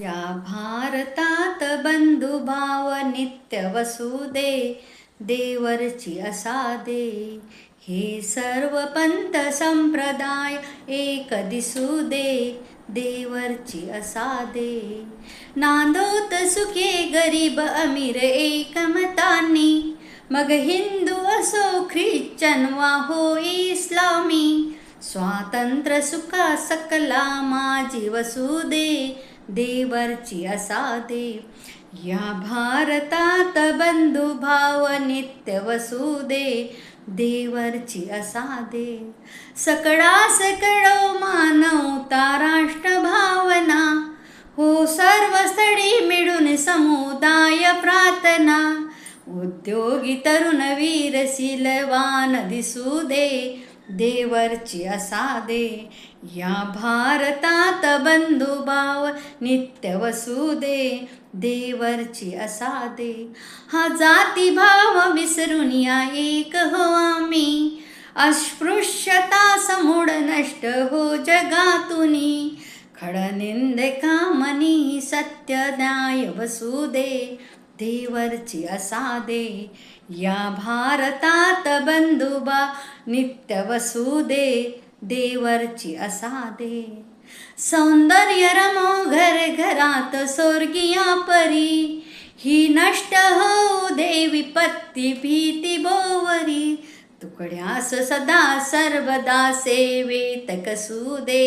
या भारतात बंधुभाव नित्य वसुदे देवरची असादे. हे सर्व पंत संप्रदाय एक दिसू दे देवरची असादे. नांदोत सुखे गरीब अमीर एकमतानी मग हिंदू असो ख्रिश्चन वा हो इस्लामी स्वातंत्र्य सुखा सकला माझी वसुदे. देवरची असा देव या भारतात बंधुभाव नित्य वसुदे देवरची असा देव सकळा सकळो मानवता राष्ट्र भावना हो सर्व स्थळी मिळून समुदाय प्रार्थना उद्योगी तरुण वीर सिलवान दिसू दे देवरची असादे. या भारतात बंधुभाव नित्य वसुदे. देवरची असादे. हा जाती भाव विसरून या एक हो आम्ही. अस्पृश्यता समूळ नष्ट हो जगातुनी. खडनिंद कामनी सत्य न्याय वसुदे. देवरची असा दे या भारतात बंधुबा नित्य वसुदे। देवरची असा दे सौंदर्य रमो घर घरात स्वर्गिया परी। ही नष्ट हो दे विपत्ती भीती बोवरी। तुकड्यास सदा सर्वदा सेवेत कसू दे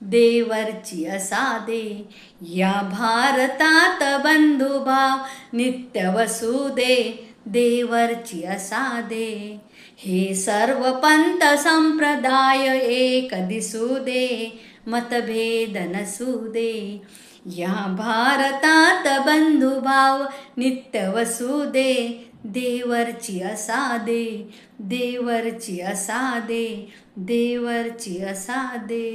देवरची असादे. या भारतात बंधुभाव नित्य वसुदे. देवरची असादे. हे सर्व पंत संप्रदाय एक दिसू दे मतभेद नसू दे या भारतात बंधुभाव नित्य वसुदे. देवरची असादे देवरची असादे देवरची असादे.